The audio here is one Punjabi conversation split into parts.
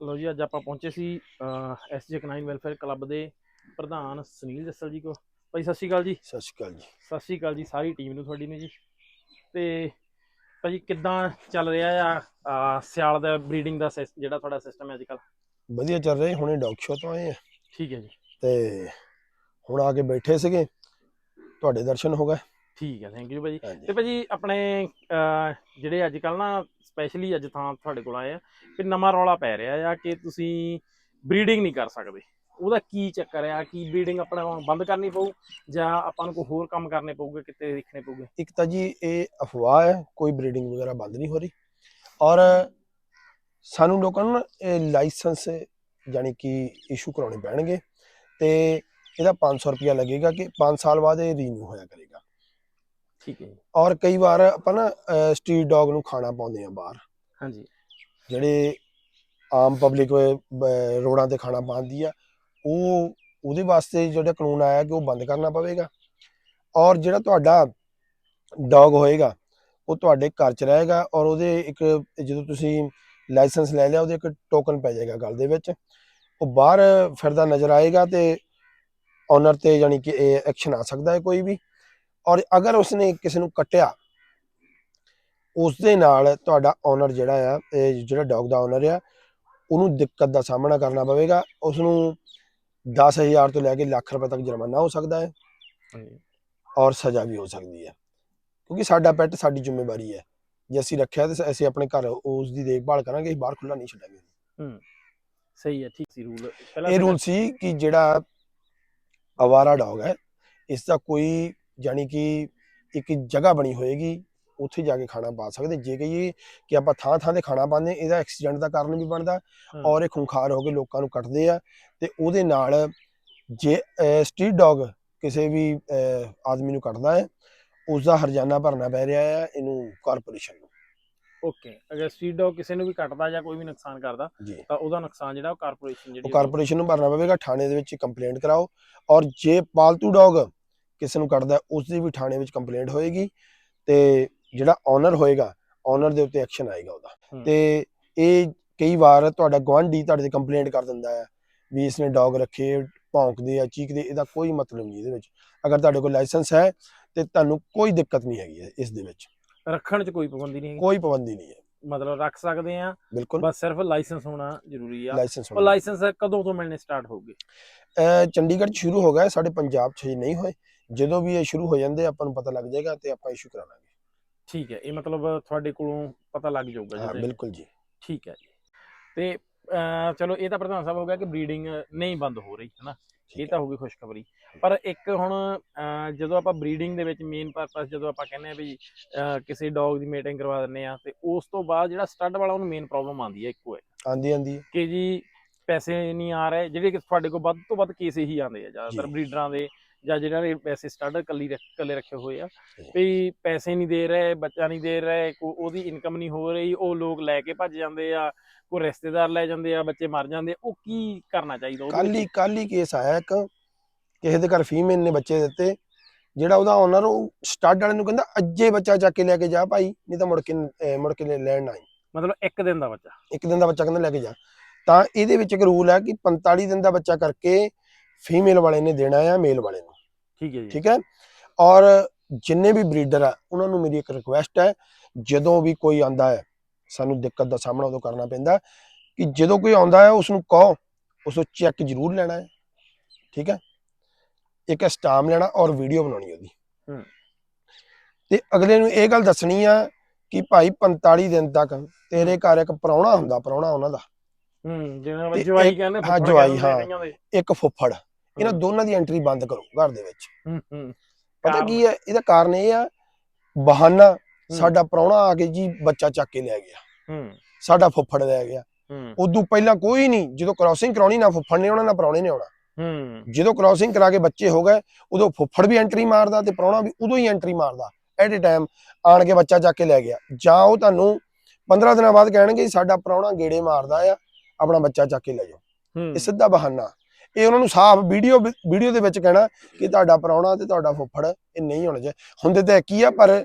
ਲੋ ਜੀ ਅੱਜ ਆਪਾਂ ਪਹੁੰਚੇ ਸੀ ਐਸਜੇ ਕਨਾਈਨ ਵੈਲਫੇਅਰ ਕਲੱਬ ਦੇ ਪ੍ਰਧਾਨ ਸੁਨੀਲ ਜੱਸਲ ਜੀ ਕੋ। ਭਾਈ ਸਤਿ ਸ਼੍ਰੀ ਅਕਾਲ ਜੀ। ਸਤਿ ਸ਼੍ਰੀ ਅਕਾਲ ਜੀ। ਸਤਿ ਸ਼੍ਰੀ ਅਕਾਲ ਜੀ ਸਾਰੀ ਟੀਮ ਨੂੰ ਤੁਹਾਡੀ ਨੂੰ ਜੀ। ਤੇ ਭਾਜੀ ਕਿੱਦਾਂ ਚੱਲ ਰਿਹਾ ਆ ਸਿਆਲ ਦਾ ਬਰੀਡਿੰਗ ਦਾ ਜਿਹੜਾ ਤੁਹਾਡਾ ਸਿਸਟਮ ਹੈ ਅੱਜ ਕੱਲ ਵਧੀਆ ਚੱਲ ਰਿਹਾ ਹੁਣੇ ਡੌਗ ਸ਼ੋ ਤੋਂ ਆਏ ਆ। ਠੀਕ ਹੈ ਜੀ। ਤੇ ਹੁਣ ਆ ਕੇ ਬੈਠੇ ਸੀਗੇ। ਤੁਹਾਡੇ ਦਰਸ਼ਨ ਹੋ ਗਏ। ਠੀਕ ਹੈ ਥੈਂਕ ਯੂ ਭਾਜੀ। ਹਾਂਜੀ। ਤੇ ਭਾਜੀ ਆਪਣੇ ਅਹ, ਜਿਹੜੇ ਅੱਜ ਕੱਲ ਨਾ ਸਪੈਸ਼ਲੀ ਅੱਜ ਥਾਂ ਤੁਹਾਡੇ ਕੋਲ ਆਏ ਆ ਕਿ ਨਵਾਂ ਰੌਲਾ ਪੈ ਰਿਹਾ ਆ ਕਿ ਤੁਸੀਂ ਬਰੀਡਿੰਗ ਨਹੀਂ ਕਰ ਸਕਦੇ। ਉਹਦਾ ਕੀ ਚੱਕਰ ਆ? ਕੀ ਬਰੀਡਿੰਗ ਆਪਣਾ ਬੰਦ ਕਰਨੀ ਪਊ ਜਾਂ ਆਪਾਂ ਨੂੰ ਕੋਈ ਹੋਰ ਕੰਮ ਕਰਨੇ ਪਊਗੇ ਕਿਤੇ ਦੇਖਣੇ ਪਊਗੇ? ਇੱਕ ਤਾਂ ਜੀ ਇਹ ਅਫਵਾਹ ਹੈ ਕੋਈ ਬਰੀਡਿੰਗ ਵਗੈਰਾ ਬੰਦ ਨਹੀਂ ਹੋ ਰਹੀ। ਔਰ ਸਾਨੂੰ ਲੋਕਾਂ ਨੂੰ ਨਾ ਇਹ ਲਾਇਸੈਂਸ ਯਾਨੀ ਕਿ ਇਸ਼ੂ ਕਰਾਉਣੇ ਪੈਣਗੇ ਤੇ ਇਹਦਾ 500 ਰੁਪਿਆ ਲੱਗੇਗਾ ਕਿ 5 ਸਾਲ ਬਾਅਦ ਇਹ ਰੀਨਿਊ ਹੋਇਆ ਕਰੇਗਾ। ਠੀਕ ਹੈ ਔਰ ਕਈ ਵਾਰ ਆਪਾਂ ਨਾ ਸਟਰੀਟ ਡੌਗ ਨੂੰ ਖਾਣਾ ਪਾਉਂਦੇ ਆ ਬਾਹਰ। ਹਾਂਜੀ। ਜਿਹੜੇ ਆਮ ਪਬਲਿਕ ਰੋਡਾਂ ਤੇ ਖਾਣਾ ਪਾਉਂਦੀ ਆ ਉਹ ਉਹਦੇ ਵਾਸਤੇ ਜਿਹੜਾ ਕਾਨੂੰਨ ਆਇਆ ਕਿ ਉਹ ਬੰਦ ਕਰਨਾ ਪਵੇਗਾ। ਔਰ ਜਿਹੜਾ ਤੁਹਾਡਾ ਡੌਗ ਹੋਏਗਾ ਉਹ ਤੁਹਾਡੇ ਘਰ 'ਚ ਰਹੇਗਾ ਔਰ ਉਹਦੇ ਇੱਕ ਜਦੋਂ ਤੁਸੀਂ ਲਾਇਸੈਂਸ ਲੈ ਲਿਆ ਉਹਦੇ ਇੱਕ ਟੋਕਨ ਪੈ ਜਾਏਗਾ ਗਲ ਦੇ ਵਿੱਚ। ਉਹ ਬਾਹਰ ਫਿਰਦਾ ਨਜ਼ਰ ਆਏਗਾ ਤੇ ਓਨਰ ਤੇ ਯਾਨੀ ਕਿ ਐਕਸ਼ਨ ਆ ਸਕਦਾ ਹੈ ਕੋਈ ਵੀ। ਔਰ ਅਗਰ ਉਸਨੇ ਕਿਸੇ ਨੂੰ ਕੱਟਿਆ ਉਸ ਦੇ ਨਾਲ ਤੁਹਾਡਾ ਓਨਰ ਜਿਹੜਾ ਆ ਇਹ ਜਿਹੜਾ ਡੌਗ ਦਾ ਓਨਰ ਆ ਉਹਨੂੰ ਦਿੱਕਤ ਦਾ ਸਾਹਮਣਾ ਕਰਨਾ ਪਵੇਗਾ। ਉਸ ਨੂੰ 10000 ਤੋਂ ਲੈ ਕੇ ਲੱਖ ਰੁਪਏ ਤੱਕ ਜੁਰਮਾਨਾ ਹੋ ਸਕਦਾ ਹੈ ਔਰ ਸਜ਼ਾ ਵੀ ਹੋ ਸਕਦੀ ਹੈ। ਕਿਉਂਕਿ ਸਾਡਾ ਪੈਟ ਸਾਡੀ ਜ਼ਿੰਮੇਵਾਰੀ ਹੈ। ਜੇ ਅਸੀਂ ਰੱਖਿਆ ਤੇ ਅਸੀਂ ਆਪਣੇ ਘਰ ਉਸ ਦੀ ਦੇਖਭਾਲ ਕਰਾਂਗੇ ਅਸੀਂ ਬਾਹਰ ਖੁੱਲਾ ਨਹੀਂ ਛੱਡਾਂਗੇ। ਸਹੀ ਹੈ ਠੀਕ ਸੀ ਰੂਲ ਇਹ ਰੂਲ ਸੀ ਕਿ ਜਿਹੜਾ ਅਵਾਰਾ ਡੌਗ ਹੈ ਇਸ ਦਾ ਕੋਈ ਯਾਨੀ ਕਿ ਇੱਕ ਜਗ੍ਹਾ ਬਣੀ ਹੋਏਗੀ ਉੱਥੇ ਜਾ ਕੇ ਖਾਣਾ ਪਾ ਸਕਦੇ। ਜੇ ਕਹੀਏ ਕਿ ਆਪਾਂ ਥਾਂ ਥਾਂ ਤੇ ਖਾਣਾ ਪਾਉਂਦੇ ਇਹਦਾ ਐਕਸੀਡੈਂਟ ਦਾ ਕਾਰਨ ਵੀ ਬਣਦਾ ਔਰ ਇਹ ਖੁੰਖਾਰ ਹੋ ਕੇ ਲੋਕਾਂ ਨੂੰ ਕੱਟਦੇ ਆ ਤੇ ਉਹਦੇ ਨਾਲ ਜੇ ਸਟਰੀਟ ਡੌਗ ਕਿਸੇ ਵੀ ਆਦਮੀ ਨੂੰ ਕੱਟਦਾ ਹੈ ਉਸ ਦਾ ਹਰਜਾਨਾ ਭਰਨਾ ਪੈ ਰਿਹਾ ਹੈ ਇਹਨੂੰ ਕਾਰਪੋਰੇਸ਼ਨ ਨੂੰ। ਓਕੇ ਅਗਰ ਸਟਰੀਟ ਡੌਗ ਕਿਸੇ ਨੂੰ ਵੀ ਕੱਟਦਾ ਜਾਂ ਕੋਈ ਵੀ ਨੁਕਸਾਨ ਕਰਦਾ ਤਾਂ ਉਹਦਾ ਨੁਕਸਾਨ ਜਿਹੜਾ ਉਹ ਕਾਰਪੋਰੇਸ਼ਨ ਜਿਹੜੀ ਉਹ ਕਾਰਪੋਰੇਸ਼ਨ ਨੂੰ ਭਰਨਾ ਪਵੇਗਾ ਥਾਣੇ ਦੇ ਵਿੱਚ ਕੰਪਲੇਂਟ ਕਰਾਓ। ਔਰ ਜੇ ਪਾਲਤੂ ਡੌਗ ਕਿਸੇ ਨੂੰ ਕੱਟਦਾ ਹੈ, ਉਸ ਦੀ ਵੀ ਥਾਣੇ ਵਿੱਚ ਕੰਪਲੇਂਟ ਹੋਏਗੀ ਤੇ ਜਿਹੜਾ ਓਨਰ ਹੋਏਗਾ ਓਨਰ ਦੇ ਉੱਤੇ ਐਕਸ਼ਨ ਆਏਗਾ ਉਹਦਾ। ਤੇ ਇਹ ਕਈ ਵਾਰ ਤੁਹਾਡਾ ਗੁਆਂਢੀ ਤੁਹਾਡੇ ਤੇ ਕੰਪਲੇਂਟ ਕਰ ਦਿੰਦਾ ਹੈ ਵੀ ਇਸਨੇ ਡੌਗ ਰੱਖੇ ਭੌਂਕਦੇ ਆ ਚੀਕਦੇ ਇਹਦਾ ਕੋਈ ਮਤਲਬ ਨਹੀਂ ਇਹਦੇ ਵਿੱਚ। ਅਗਰ ਤੁਹਾਡੇ ਕੋਲ ਲਾਇਸੈਂਸ ਹੈ ਤੇ ਤੁਹਾਨੂੰ ਕੋਈ ਦਿੱਕਤ ਨਹੀਂ ਹੈਗੀ ਇਸ ਦੇ ਵਿੱਚ। ਰੱਖਣ 'ਚ ਕੋਈ ਪਾਬੰਦੀ ਨਹੀਂ ਹੈਗੀ? ਕੋਈ ਪਾਬੰਦੀ ਨਹੀਂ ਹੈ। ਮਤਲਬ ਰੱਖ ਸਕਦੇ ਆ ਬਿਲਕੁਲ। ਬਸ ਸਿਰਫ ਲਾਇਸੈਂਸ ਹੋਣਾ ਜ਼ਰੂਰੀ ਆ। ਲਾਇਸੈਂਸ ਉਹ ਲਾਇਸੈਂਸ ਕਦੋਂ ਤੋਂ ਮਿਲਣੇ ਸਟਾਰਟ ਹੋਊਗੇ? ਚੰਡੀਗੜ੍ਹ 'ਚ ਸ਼ੁਰੂ ਹੋ ਗਿਆ ਸਾਡੇ ਪੰਜਾਬ 'ਚ ਨਹੀਂ ਹੋਏ। ਜਦੋਂ ਵੀ ਇਹ ਸ਼ੁਰੂ ਹੋ ਜਾਂਦੇ ਆਪਾਂ ਨੂੰ ਪਤਾ ਲੱਗ ਜਾਏਗਾ ਤੇ ਆਪਾਂ ਇਸ਼ੂ ਕਰਾ ਲਾਂਗੇ ਠੀਕ ਹੈ ਇਹ ਮਤਲਬ ਤੁਹਾਡੇ ਕੋਲੋਂ ਪਤਾ ਲੱਗ ਜਾਊਗਾ ਹਾਂ ਜਦੋਂ ਬਿਲਕੁਲ ਜੀ। ਠੀਕ ਹੈ ਜੀ। ਤੇ ਅਹ, ਚਲੋ ਇਹ ਤਾਂ ਪ੍ਰਧਾਨ ਸਾਹਿਬ ਹੋ ਗਿਆ ਕਿ ਬਰੀਡਿੰਗ ਨਹੀਂ ਬੰਦ ਹੋ ਰਹੀ ਹੈ ਨਾ ਠੀਕ ਇਹ ਤਾਂ ਹੋ ਗਈ ਖੁਸ਼ਖਬਰੀ। ਪਰ ਇੱਕ ਹੁਣ ਅਹ, ਜਦੋਂ ਆਪਾਂ ਬਰੀਡਿੰਗ ਦੇ ਵਿੱਚ ਮੇਨ ਪਰਪਸ ਜਦੋਂ ਆਪਾਂ ਕਹਿੰਦੇ ਆ ਵੀ ਅਹ, ਕਿਸੇ ਡੌਗ ਦੀ ਮੀਟਿੰਗ ਕਰਵਾ ਦਿੰਨੇ ਆ ਤੇ ਉਸ ਤੋਂ ਬਾਅਦ ਜਿਹੜਾ ਸਟੱਡ ਵਾਲਾ ਉਹਨੂੰ ਮੇਨ ਪ੍ਰੋਬਲਮ ਆਉਂਦੀ ਹੈ ਇੱਕੋ ਹੈ ਆਂਦੀ ਆਂਦੀ। ਕਿ ਜੀ ਪੈਸੇ ਨਹੀਂ ਆ ਰਹੇ ਜਿਹੜੇ ਕਿ ਤੁਹਾਡੇ ਕੋਲ ਵੱਧ ਤੋਂ ਵੱਧ ਕੇਸ ਇਹੀ ਆਉਂਦੇ ਆ ਜ਼ਿਆਦਾਤਰ ਜੀ। ਬਰੀਡਰਾਂ ਦੇ ਜਾਂ ਜਿਹਨਾਂ ਨੇ ਪੈਸੇ ਸਟੱਡ ਕੱਲੀ ਕੱਲੇ ਰੱਖੇ ਹੋਏ ਆ। ਵੀ ਪੈਸੇ ਨਹੀਂ ਦੇ ਰਹੇ ਬੱਚਾ ਨਹੀਂ ਦੇ ਰਹੇ ਕੋ ਉਹਦੀ ਇਨਕਮ ਨਹੀਂ ਹੋ ਰਹੀ ਉਹ ਲੋਕ ਲੈ ਕੇ ਭੱਜ ਜਾਂਦੇ ਆ ਕੋਈ ਰਿਸ਼ਤੇਦਾਰ ਲੈ ਜਾਂਦੇ ਆ ਬੱਚੇ ਮਰ ਜਾਂਦੇ ਆ, ਉਹ ਕੀ ਕਰਨਾ ਚਾਹੀਦਾ ਕੱਲ ਕੱਲ ਕੇਸ ਆਇਆ ਇੱਕ ਕਿਸੇ ਦੇ ਘਰ ਫੀਮੇਲ ਨੇ ਬੱਚੇ ਦਿੱਤੇ ਜਿਹੜਾ ਉਹਦਾ ਓਨਰ ਉਹ ਸਟੱਡ ਵਾਲੇ ਨੂੰ ਕਹਿੰਦਾ ਅੱਜੇ ਬੱਚਾ ਚੱਕ ਕੇ ਲੈ ਕੇ ਜਾ ਭਾਈ ਨਹੀਂ ਤਾਂ ਮੁੜ ਕੇ ਮੁੜ ਕੇ ਲੈਣ ਨਾ ਆਈ। ਮਤਲਬ ਇੱਕ ਦਿਨ ਦਾ ਬੱਚਾ? ਇੱਕ ਦਿਨ ਦਾ ਬੱਚਾ ਕਹਿੰਦਾ ਲੈ ਕੇ ਜਾ। ਤਾਂ ਇਹਦੇ ਵਿੱਚ ਇੱਕ ਰੂਲ ਹੈ ਕਿ 45 ਦਿਨ ਦਾ ਬੱਚਾ ਕਰਕੇ ਫੀਮੇਲ ਵਾਲੇ ਨੇ ਦੇਣਾ ਹੈ ਮੇਲ ਵਾਲੇ ਨੂੰ। ਠੀਕ ਹੈ ਜੀ। ਠੀਕ ਹੈ? ਔਰ ਜਿੰਨੇ ਵੀ ਬਰੀਡਰ ਆ ਉਹਨਾਂ ਨੂੰ ਮੇਰੀ ਇੱਕ ਰਿਕੁਐਸਟ ਹੈ ਜਦੋਂ ਵੀ ਕੋਈ ਆਂਦਾ ਹੈ ਸਾਨੂੰ ਦਿੱਕਤ ਦਾ ਸਾਹਮਣਾ ਉਦੋਂ ਕਰਨਾ ਪੈਂਦਾ ਕਿ ਜਦੋਂ ਕੋਈ ਆਉਂਦਾ ਹੈ ਉਸ ਨੂੰ ਕਹੋ ਉਸ ਤੋਂ ਚੈੱਕ ਜ਼ਰੂਰ ਲੈਣਾ ਹੈ। ਠੀਕ ਹੈ? ਇੱਕ ਸਟਾਮ ਲੈਣਾ ਔਰ ਵੀਡੀਓ ਬਣਾਉਣੀ ਉਹਦੀ। ਹੂੰ। ਤੇ ਅਗਲੇ ਨੂੰ ਇਹ ਗੱਲ ਦੱਸਣੀ ਆ ਕਿ ਭਾਈ 45 ਦਿਨ ਤੱਕ ਤੇਰੇ ਘਰ ਇੱਕ ਪ੍ਰਾਹੁਣਾ ਹੁੰਦਾ ਪ੍ਰਾਹੁਣਾ ਉਹਨਾਂ ਦਾ। ਹੂੰ ਵਿੱਚ ਜਵਾਈ ਕਹਿੰਦੇ ਹਾਂ, ਜਵਾਈ, ਹਾਂ। ਇੱਕ ਫੁੱਫੜ। ਇਹਨਾਂ। ਦੋਨਾਂ ਦੀ ਐਂਟਰੀ ਬੰਦ ਕਰੋ ਘਰ ਦੇ ਵਿੱਚ। ਹੂੰ ਹੂੰ। ਪਤਾ? ਕੀ ਹੈ? ਇਹਦਾ ਕਾਰਨ ਇਹ ਆ ਬਹਾਨਾ ਸਾਡਾ ਪ੍ਰਾਹੁਣਾ ਆ ਕੇ ਜੀ ਬੱਚਾ ਚੱਕ ਕੇ ਲੈ ਗਿਆ। ਹੂੰ। ਸਾਡਾ ਫੁੱਫੜ ਲੈ ਗਿਆ। ਹੂੰ। ਉਦੋਂ ਪਹਿਲਾਂ ਕੋਈ ਨਹੀਂ ਜਦੋਂ ਕ੍ਰਾਸਿੰਗ ਕਰਾਉਣੀ ਨਾ ਫੁੱਫੜ ਨੇ ਆਉਣਾ ਨਾ ਪ੍ਰਾਹੁਣੇ ਨੇ ਆਉਣਾ। ਹੂੰ। ਜਦੋਂ ਕ੍ਰਾਸਿੰਗ ਕਰਾ ਕੇ ਬੱਚੇ ਹੋ ਗਏ ਉਦੋਂ ਫੁੱਫੜ ਵੀ ਐਂਟਰੀ ਮਾਰਦਾ ਤੇ ਪ੍ਰਾਹੁਣਾ ਵੀ ਉਦੋਂ ਹੀ ਐਂਟਰੀ ਮਾਰਦਾ। ਐਟ ਅ ਟਾਈਮ ਆਣ ਕੇ ਬੱਚਾ ਚੱਕ ਕੇ ਲੈ ਗਿਆ। ਜਾਂ ਉਹ ਤੁਹਾਨੂੰ 15 ਦਿਨਾਂ ਬਾਅਦ ਕਹਿਣਗੇ ਸਾਡਾ ਪ੍ਰਾਹੁਣਾ ਗੇੜੇ ਮਾਰਦਾ ਆ ਆਪਣਾ ਬੱਚਾ ਚੱਕ ਕੇ ਲੈ ਜਾਓ। ਇਹ ਸਿੱਧਾ ਬਹਾਨਾ। ਇਹ ਉਹਨਾਂ ਨੂੰ ਸਾਫ਼ ਵੀਡੀਓ ਵੀਡੀਓ ਦੇ ਵਿੱਚ ਕਹਿਣਾ ਕਿ ਤੁਹਾਡਾ ਪ੍ਰਾਹੁਣਾ ਤੇ ਤੁਹਾਡਾ ਫੁੱਫੜ ਇਹ ਨਹੀਂ ਹੋਣਾ ਚਾਹੀਦਾ ਹੁੰਦੇ ਤਾਂ ਹੀ ਆ ਪਰ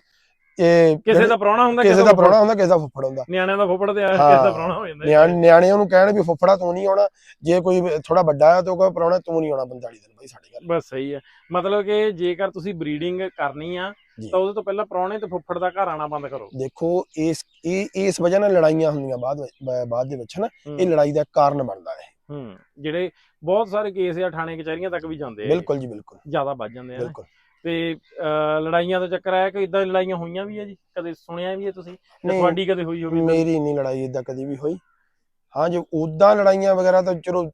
ਇਹ ਕਿਸੇ ਦਾ ਪ੍ਰਾਹੁਣਾ ਹੁੰਦਾ ਕਿਸੇ ਦਾ। ਪ੍ਰਾਹੁਣਾ ਹੁੰਦਾ ਕਿਸੇ ਦਾ ਫੁੱਫੜ ਹੁੰਦਾ। ਨਿਆਣਿਆਂ ਦਾ ਫੁੱਫੜ ਤੇ। ਕਿਸੇ ਦਾ ਪ੍ਰਾਹੁਣਾ ਹੋ ਜਾਂਦਾ। ਨਿਆਣੇ ਨਿਆਣੇ ਉਹਨੂੰ ਕਹਿਣ ਵੀ ਫੁੱਫੜਾ ਤੂੰ ਨਹੀਂ ਆਉਣਾ ਜੇ ਕੋਈ ਥੋੜਾ ਵੱਡਾ ਹੈ ਤਾਂ ਉਹ ਕਹੇ ਪ੍ਰਾਹੁਣਾ ਤੂੰ ਨਹੀਂ ਆਉਣਾ 45 ਦਿਨ ਬਾਈ ਸਾਡੇ ਘਰ ਬਸ ਸਹੀ ਹੈ ਮਤਲਬ ਕਿ ਜੇਕਰ ਤੁਸੀਂ ਬਰੀਡਿੰਗ ਕਰਨੀ ਆ। ਤਾਂ ਉਹਦੇ ਤੋਂ ਪਹਿਲਾਂ ਪ੍ਰਾਹੁਣੇ ਤੇ ਫੁੱਫੜ ਦਾ ਘਰ ਆਣਾ ਬੰਦ ਕਰੋ। ਦੇਖੋ ਇਸ ਇਹ ਇਸ ਵਜ੍ਹਾ ਨਾਲ ਲੜਾਈਆਂ ਹੁੰਦੀਆਂ ਬਾਅਦ ਬਾਅਦ ਦੇ ਵਿੱਚ ਹਨਾ ਹੂੰ, ਇਹ ਲੜਾਈ ਦਾ ਕਾਰਨ ਬਣਦਾ ਹੈ ਹੂੰ ਜਿਹੜੇ ਬਹੁਤ ਸਾਰੇ ਕੇਸ ਆ ਥਾਣੇ ਕਚਹਿਰੀਆਂ ਤੱਕ ਵੀ ਜਾਂਦੇ ਆ ਬਿਲਕੁਲ ਜੀ ਬਿਲਕੁਲ। ਜ਼ਿਆਦਾ ਵੱਜ ਜਾਂਦੇ ਆ। ਬਿਲਕੁਲ। ਤੇ ਲੜਾਈਆਂ ਦਾ ਚੱਕਰ ਆਇਆ ਕਿ ਇਦਾਂ ਲੜਾਈਆਂ ਹੋਈਆਂ ਵੀ ਆ ਜੀ? ਕਦੇ ਸੁਣਿਆ ਵੀ ਹੈ ਤੁਸੀਂ? ਤੁਹਾਡੀ ਕਦੇ ਹੋਈ ਹੋਵੇ? ਮੇਰੀ ਨਹੀਂ ਲੜਾਈ ਇਦਾਂ ਕਦੀ ਵੀ ਹੋਈ। ਹਾਂ ਜੇ ਉਦਾਂ ਲੜਾਈਆਂ ਵਗੈਰਾ ਤਾਂ ਚਲੋ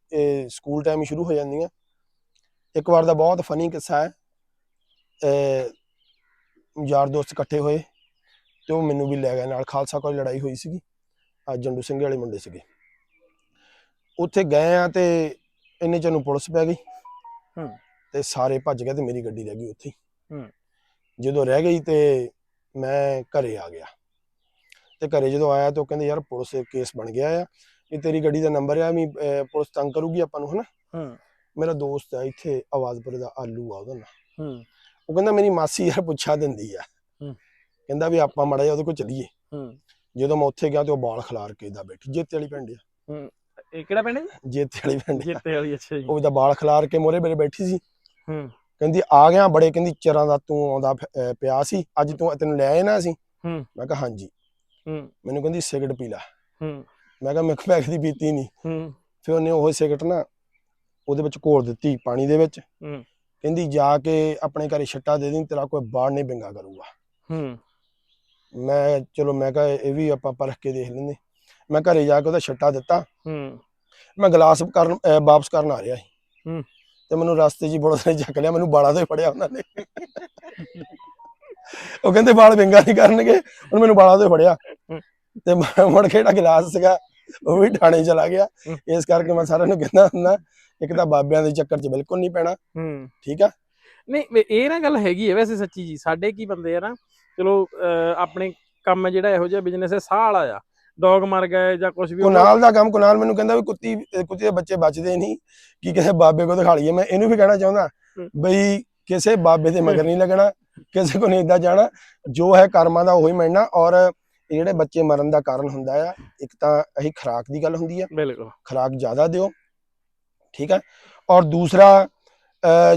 ਸਕੂਲ ਟਾਈਮ ਹੀ ਸ਼ੁਰੂ ਹੋ ਜਾਂਦੀਆਂ। ਇੱਕ ਵਾਰ ਦਾ ਬਹੁਤ ਫਨੀ ਕਿੱਸਾ ਹੈ। ਯਾਰ ਦੋਸਤ ਇਕੱਠੇ ਹੋਏ ਤੇ ਉਹ ਮੈਨੂੰ ਵੀ ਲੈ ਗਏ ਨਾਲ। ਖਾਲਸਾ ਕੋਲ ਲੜਾਈ ਹੋਈ ਸੀਗੀ। ਅੱਜ ਜੰਡੂ ਸਿੰਘ ਵਾਲੇ ਮੁੰਡੇ ਸੀਗੇ। ਉੱਥੇ ਗਏ ਆ ਤੇ ਇੰਨੇ ਚ ਨੂੰ ਪੁਲਿਸ ਪੈ ਗਈ। ਹੂੰ। ਤੇ ਸਾਰੇ ਭੱਜ ਗਏ ਤੇ ਮੇਰੀ ਗੱਡੀ ਰਹਿ ਗਈ ਉੱਥੇ ਹੀ। ਹੂੰ। ਜਦੋਂ ਰਹਿ ਗਈ ਤੇ ਮੈਂ ਘਰੇ ਆ ਗਿਆ। ਤੇ ਘਰੇ ਜਦੋਂ ਆਇਆ ਤਾਂ ਉਹ ਕਹਿੰਦੇ ਯਾਰ ਪੁਲਿਸ ਕੇਸ ਬਣ ਗਿਆ ਆ। ਇਹ ਤੇਰੀ ਗੱਡੀ ਦਾ ਨੰਬਰ ਆ ਵੀ ਅਹ, ਪੁਲਿਸ ਤੰਗ ਕਰੂਗੀ ਆਪਾਂ ਨੂੰ ਹਨਾ? ਹੂੰ। ਮੇਰਾ ਦੋਸਤ ਆ ਇੱਥੇ ਆਵਾਜ਼ਪੁਰ ਦਾ ਆਲੂ ਆ ਉਹਦਾ ਨਾਂ ਹੂੰ। ਉਹ ਕਹਿੰਦਾ ਮੇਰੀ ਮਾਸੀ ਯਾਰ ਪੁੱਛਾ ਦਿੰਦੀ ਆ। ਹੂੰ। ਕਹਿੰਦਾ ਵੀ ਆਪਾਂ ਮੜਾ ਜਾ ਉਹਦੇ ਕੋਲ ਚੱਲੀਏ। ਹੂੰ। ਜਦੋਂ ਮੈਂ ਉੱਥੇ ਗਿਆ ਤੇ ਉਹ ਬਾਲ ਖਿਲਾਰ ਕੇ ਇਦਾਂ ਬੈਠੀ ਜੇਤੇ ਵਾਲੀ ਪਿੰਡ ਆ ਇਹ ਕਿਹੜਾ ਪਿੰਡ ਹੈ ਜੀ? ਜੇਤੇ ਵਾਲੀ ਪਿੰਡ। ਜੇਤੇ ਵਾਲੀ ਅੱਛਾ ਜੀ। ਉਹ ਦਾ ਬਾਲ ਖਿਲਾਰ ਕੇ ਮੋਰੇ ਮੇਰੇ ਬੈਠੀ ਸੀ। ਹੂੰ। ਕਹਿੰਦੀ ਆ ਗਿਆ ਬੜੇ ਕਹਿੰਦੀ ਚਿਰਾਂ ਦਾ ਤੂੰ ਆਉਂਦਾ ਪਿਆ ਸੀ। ਅੱਜ ਤੂੰ ਤੈਨੂੰ ਲੈ ਆਏ ਨਾ ਅਸੀਂ? ਹੂੰ। ਮੈਂ ਕਿਹਾ ਹਾਂਜੀ। ਹੂੰ। ਮੈਨੂੰ ਕਹਿੰਦੀ ਸਿਗਰਟ ਪੀ ਲੈ। ਹੂੰ। ਮੈਂ ਕਿਹਾ ਮੈਂ ਕਿਹਾ ਦੀ ਪੀਤੀ ਨਹੀਂ ਹੂੰ। ਫਿਰ ਉਹਨੇ ਉਹ ਸਿਗਰਟ ਨਾ ਉਹਦੇ ਵਿੱਚ ਘੋਲ ਦਿੱਤੀ ਪਾਣੀ ਦੇ ਵਿੱਚ। ਹੂੰ। ਕਹਿੰਦੀ ਜਾ ਕੇ ਆਪਣੇ ਘਰੇ ਛੱਟਾ ਦੇ ਦੇ ਤੇਰਾ ਕੋਈ ਬਾੜ ਨਹੀਂ ਬਿੰਗਾ ਕਰੂਗਾ। ਹੂੰ। ਮੈਂ ਚਲੋ ਮੈਂ ਕਿਹਾ ਇਹ ਵੀ ਆਪਾਂ ਪਰਖ ਕੇ ਦੇਖ ਲੈਂਦੇ। ਮੈਂ ਘਰੇ ਜਾ ਕੇ ਉਹਦਾ ਛੱਟਾ ਦਿੱਤਾ। ਹੂੰ। ਮੈਂ ਗਲਾਸ ਕਰਨ ਅਹ ਵਾਪਸ ਕਰਨ ਆ ਰਿਹਾ ਸੀ। ਹੂੰ। ਤੇ ਮੈਨੂੰ ਰਸਤੇ 'ਚ ਹੀ ਬੁੜਸ ਨੇ ਚੱਕ ਲਿਆ ਮੈਨੂੰ ਬਾਲਾਂ ਤੋਂ ਹੀ ਫੜਿਆ ਉਹਨਾਂ ਨੇ। ਉਹ ਕਹਿੰਦੇ ਵਾਲ ਵਿੰਗਾ ਨਹੀਂ ਕਰਨਗੇ ਹੁਣ ਮੈਨੂੰ ਬਾਲਾਂ ਤੋਂ ਹੀ ਫੜਿਆ। ਤੇ ਮੈਂ ਮੁੜ ਕੇ ਜਿਹੜਾ ਗਲਾਸ ਸੀਗਾ ਉਹ ਵੀ ਠਾਣੇ ਚਲਾ ਗਿਆ। ਇਸ ਕਰਕੇ ਮੈਂ ਸਾਰਿਆਂ ਨੂੰ ਕਹਿੰਦਾ ਹੁੰਦਾ ਇੱਕ ਤਾਂ ਬਾਬਿਆਂ ਦੇ ਚੱਕਰ 'ਚ ਬਿਲਕੁਲ ਨਹੀਂ ਪੈਣਾ। ਹੂੰ। ਠੀਕ ਆ? ਨਹੀਂ ਵੇ- ਇਹ ਨਾ ਗੱਲ ਹੈਗੀ ਹੈ ਵੈਸੇ ਸੱਚੀ ਜੀ ਸਾਡੇ ਕੀ ਬੰਦੇ ਆ ਨਾ ਚਲੋ ਅਹ, ਆਪਣੇ ਕੰਮ ਜਿਹੜਾ ਇਹੋ ਜਿਹਾ ਬਿਜ਼ਨਸ ਹੈ ਸਾਹ ਵਾਲਾ ਆ। ਡੌਗ ਮਰ ਗਏ ਜਾਂ ਕੁਝ ਵੀ। ਕੁਨਾਲ ਦਾ ਕੰਮ ਕੁਨਾਲ ਮੈਨੂੰ ਕਹਿੰਦਾ ਵੀ ਕੁੱਤੀ ਕੁੱਤੀ ਦੇ ਬੱਚੇ ਬਚਦੇ ਨਹੀਂ। ਕੀ ਕਿਸੇ ਬਾਬੇ ਕੋ ਦਿਖਾ ਲਈਏ। ਮੈਂ ਇਹਨੂੰ ਵੀ ਕਹਿਣਾ ਚਾਹੁੰਦਾ। ਬਈ ਕਿਸੇ ਬਾਬੇ ਦੇ ਮਗਰ ਨਹੀਂ ਲੱਗਣਾ ਕਿਸੇ ਕੋ ਨਹੀਂ ਇਦਾਂ ਜਾਣਾ। ਜੋ ਹੈ ਕਰਮਾਂ ਦਾ ਉਹੀ ਮਿਲਣਾ ਔਰ ਜਿਹੜੇ ਬੱਚੇ ਮਰਨ ਦਾ ਕਾਰਨ ਹੁੰਦਾ ਆ ਇੱਕ ਤਾਂ ਇਹੀ ਖਰਾਕ ਦੀ ਗੱਲ ਹੁੰਦੀ ਆ। ਬਿਲਕੁਲ। ਖਰਾਕ ਜ਼ਿਆਦਾ ਦਿਓ ਠੀਕ ਹੈ ਔਰ ਦੂਸਰਾ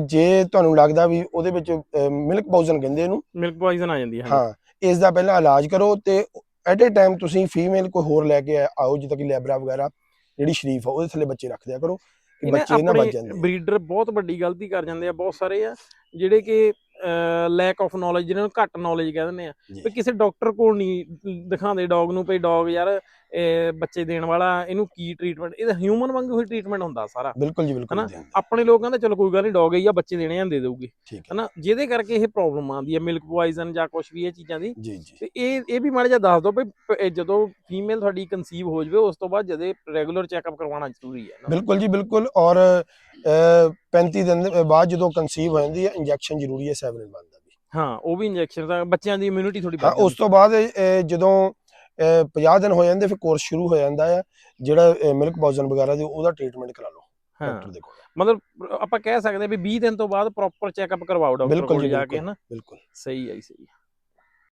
ਜੇ ਤੁਹਾਨੂੰ ਲੱਗਦਾ ਵੀ ਉਹਦੇ ਵਿੱਚ ਮਿਲਕ ਪੋਇਜ਼ਨ ਕਹਿੰਦੇ ਇਹਨੂੰ। ਮਿਲਕ ਪੋਇਜ਼ਨ ਆ ਜਾਂਦੀ ਹੈ ਹਾਂ ਇਸ ਦਾ ਪਹਿਲਾਂ ਇਲਾਜ ਕਰੋ ਤੇ ਐਟ ਏ ਟਾਈਮ ਤੁਸੀਂ ਫੀਮੇਲ ਕੋਈ ਹੋਰ ਲੈ ਕੇ ਆਓ ਜਿੱਦਾਂ ਕਿ ਲੈਬਰਾ ਵਗੈਰਾ ਜਿਹੜੀ ਸ਼ਰੀਫ ਆ ਉਹਦੇ ਥੱਲੇ ਬੱਚੇ ਰੱਖ ਦਿਆ ਕਰੋ ਕਿ ਬੱਚੇ ਨਾ ਬਚ ਆਪਣੇ ਜਾਂਦੇ। ਬਰੀਡਰ ਬਹੁਤ ਵੱਡੀ ਗਲਤੀ ਕਰ ਜਾਂਦੇ ਆ ਬਹੁਤ ਸਾਰੇ ਆ ਜਿਹੜੇ ਕਿ ਲੈਕ ਆਫ ਨੌਲੇਜ ਜਿਹਨਾਂ ਨੂੰ ਘੱਟ ਨੌਲੇਜ ਕਹਿ ਦਿੰਦੇ ਆ। ਵੀ ਕਿਸੇ ਡਾਕਟਰ ਕੋਲ ਨਹੀਂ ਦਿਖਾਉਂਦੇ ਡੌਗ ਨੂੰ ਭਈ ਡੌਗ ਯਾਰ ਇਹ ਬੱਚੇ ਦੇਣ ਵਾਲਾ ਇਹਨੂੰ ਕੀ ਟ੍ਰੀਟਮੈਂਟ ਇਹਦਾ ਹਿਊਮਨ ਵਾਂਗੂ ਹੀ ਟ੍ਰੀਟਮੈਂਟ ਹੁੰਦਾ ਸਾਰਾ। ਬਿਲਕੁਲ ਜੀ ਬਿਲਕੁਲ ਆਪਣੇ ਲੋਕ ਕਹਿੰਦੇ ਚਲੋ ਕੋਈ ਗੱਲ ਨਹੀਂ ਡੌਗ ਹੀ ਆ ਬੱਚੇ ਦੇਣੇ ਆ ਦੇ ਦੇਊਗੇ। ਹਨਾ? ਜਿਹਦੇ ਕਰਕੇ ਇਹ ਪ੍ਰੋਬਲਮ ਆਉਂਦੀ ਹੈ ਮਿਲਕ ਪੋਇਜ਼ਨ ਜਾਂ ਕੁਝ ਵੀ ਇਹ ਚੀਜ਼ਾਂ ਦੀ। ਤੇ ਇਹ ਇਹ ਵੀ ਮਾੜਾ ਜਿਹਾ ਦੱਸ ਦਿਓ ਵੀ ਜਦੋਂ ਫੀਮੇਲ ਤੁਹਾਡੀ ਕਨਸੀਵ ਹੋ ਜਾਵੇ ਉਸ ਤੋਂ ਬਾਅਦ ਜਦੇ ਰੈਗੂਲਰ ਚੈੱਕਅਪ ਕਰਵਾਉਣਾ ਜ਼ਰੂਰੀ ਹੈ ਬਿਲਕੁਲ ਜੀ ਬਿਲਕੁਲ। ਔਰ 35 ਦਿਨ ਦੇ ਬਾਅਦ ਜਦੋਂ ਕਨਸੀਵ ਹੋ ਜਾਂਦੀ ਹੈ ਇੰਜੈਕਸ਼ਨ ਜ਼ਰੂਰੀ ਹੈ 7 ਮੰਥ ਦਾ ਵੀ। ਹਾਂ ਉਹ ਵੀ ਇੰਜੈਕਸ਼ਨ ਦਾ ਬੱਚਿਆਂ ਦੀ ਇਮਿਊਨਿਟੀ ਥੋੜੀ ਹਾਂ ਉਸ ਤੋਂ ਬਾਅਦ ਜਦੋਂ ਅਹ, 50 ਦਿਨ ਹੋ ਜਾਂਦੇ ਫਿਰ ਕੋਰਸ ਸ਼ੁਰੂ ਹੋ ਜਾਂਦਾ ਹੈ ਜਿਹੜਾ ਮਿਲਕ ਪੋਇਜ਼ਨ ਵਗੈਰਾ ਦੀ ਉਹਦਾ ਟ੍ਰੀਟਮੈਂਟ ਕਰਾ ਲਓ ਡਾਕਟਰ ਦੇ ਕੋਲ। ਮਤਲਬ ਆਪਾਂ ਕਹਿ ਸਕਦੇ ਵੀ 20 ਦਿਨ ਤੋਂ ਬਾਅਦ ਪ੍ਰੋਪਰ ਚੈੱਕਅਪ ਕਰਵਾਓ ਡਾਕਟਰ ਕੋਲ ਜੀ ਕੇ ਹਨਾ? ਬਿਲਕੁਲ। ਸਹੀ ਹੈ ਸਹੀ ਹੈ।